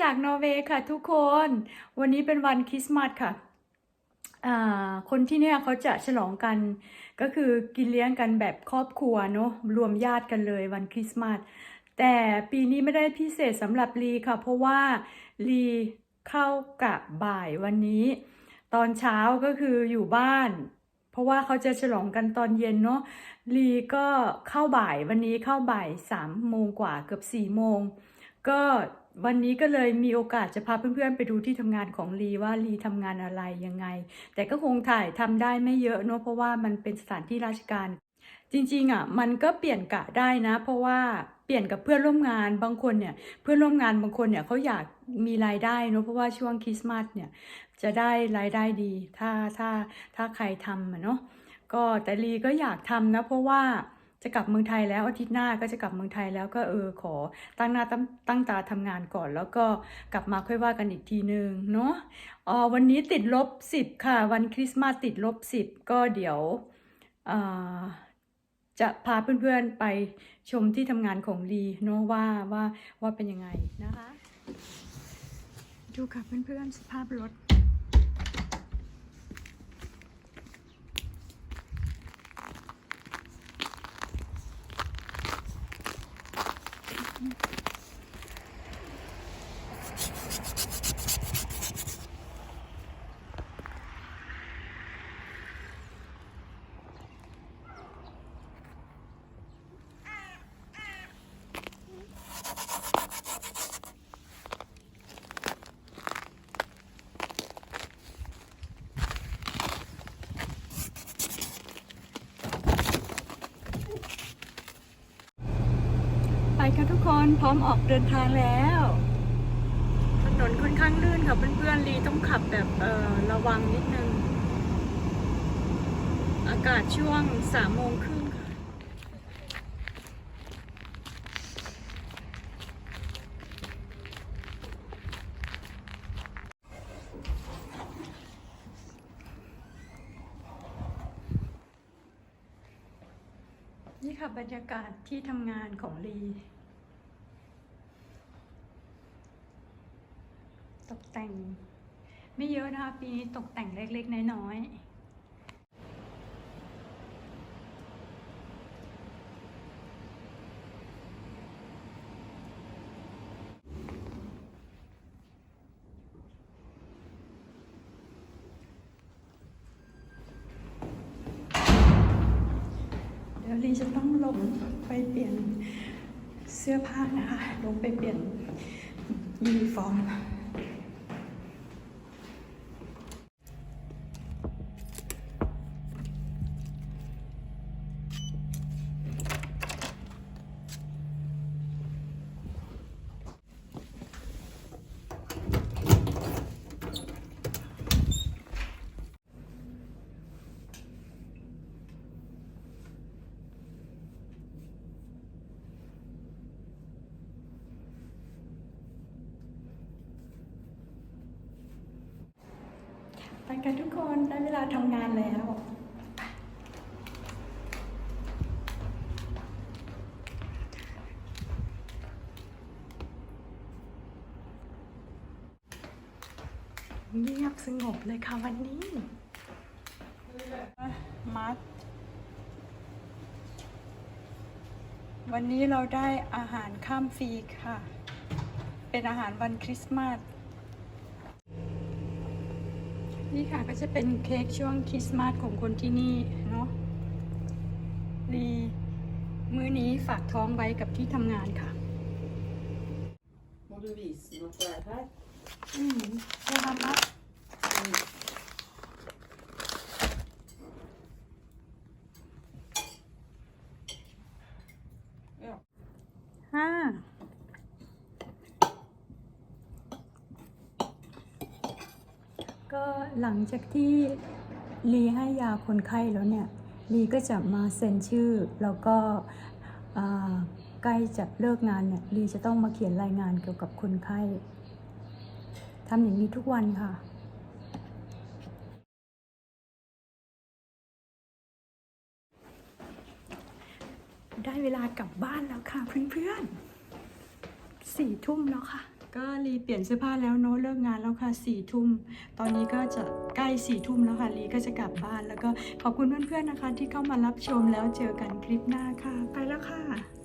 จากนอร์เวย์ค่ะทุกคน วันนี้เป็นวันคริสต์มาสค่ะคนที่เนี่ยเขาจะฉลองกันก็คือกินเลี้ยงกันแบบครอบครัวเนอะรวมญาติกันเลยวันคริสต์มาสแต่ปีนี้ไม่ได้พิเศษสำหรับลีค่ะ เพราะว่าลีเข้ากะบ่ายวันนี้ ตอนเช้าก็คืออยู่บ้าน เพราะว่าเขาจะฉลองกันตอนเย็นเนาะลีก็เข้าบ่ายวันนี้เข้าบ่ายสามโมงกว่าเกือบสี่โมงก็ วันนี้ก็เลยมีโอกาสจะพาเพื่อนๆไปดูที่ทำงานของลีว่าลีทำงานอะไรยังไง แต่ก็คงถ่ายทำได้ไม่เยอะเนอะเพราะว่ามันเป็นสถานที่ราชการ จริงๆอะมันก็เปลี่ยนกะได้นะ เพราะว่าเปลี่ยนกับเพื่อนร่วมงานบางคนเนี่ยเพื่อนร่วมงานบางคนเนี่ยเขาอยากมีรายได้เนอะเพราะว่าช่วงคริสต์มาสเนี่ยจะได้รายได้ดี ถ้าถ้าถ้าใครทำอะเนาะก็แต่ลีก็อยากทำนะเพราะว่า จะกลับเมืองไทยแล้วอาทิตย์หน้าก็จะกลับเมืองไทยแล้วก็เออขอตั้งหน้าตั้งตั้งตาทำงานก่อน แล้วก็กลับมาค่อยว่ากันอีกทีนึงเนาะอ๋อวันนี้ติดลบสิบค่ะ วันคริสต์มาสติดลบสิบก็เดี๋ยวจะพาเพื่อนๆไปชมที่ทำงานของลีเนาะว่าว่าว่าเป็นยังไงนะคะ ดูค่ะเพื่อนๆสภาพรถ Mm-hmm. ค่ะทุกคนพร้อมออกเดินทางแล้ว ถนนค่อนข้างลื่นค่ะเพื่อนๆลีต้องขับแบบเออระวังนิดนึง อากาศช่วงสามโมงครึ่งค่ะ นี่ค่ะบรรยากาศที่ทำงานของลี ตกแต่ง ไม่เยอะนะคะปีนี้ตกแต่งเล็กๆ น้อยๆเดี๋ยวลีจะต้องลงไปเปลี่ยนเสื้อผ้านะคะ ลงไปเปลี่ยนยูนิฟอร์ม ไปกันทุกคนได้เวลาทำงานแล้วเงียบสงบเลยค่ะวันนี้ มัด วันนี้เราได้อาหารข้ามฟรีค่ะ เป็นอาหารวันคริสต์มาส นี่ค่ะก็จะเป็นเค้กช่วงคริสต์มาสของคนที่นี่เนาะดีมื้อนี้ฝากท้องไว้กับที่ทำงานค่ะ Må du vise noe på det her? อืมเจ้าค่ะมัด Ja. ห้า ก็หลังจากที่ลีให้ยาคนไข้แล้วเนี่ยลีก็จะมาเซ็นชื่อ แล้วก็ใกล้จะเลิกงานเนี่ยลีจะต้องมาเขียนรายงานเกี่ยวกับคนไข้ทำอย่างนี้ทุกวันค่ะได้เวลากลับบ้านแล้วค่ะเพื่อนๆสี่ทุ่มแล้วค่ะ ก็ลีเปลี่ยนเสื้อผ้าแล้วเนาะเลิกงานแล้วค่ะสี่ทุ่มตอนนี้ก็จะใกล้สี่ทุ่มแล้วค่ะลีก็จะกลับบ้านแล้วก็ขอบคุณเพื่อนๆนะคะ ที่เข้ามารับชมแล้วเจอกันคลิปหน้าค่ะ ไปแล้วค่ะ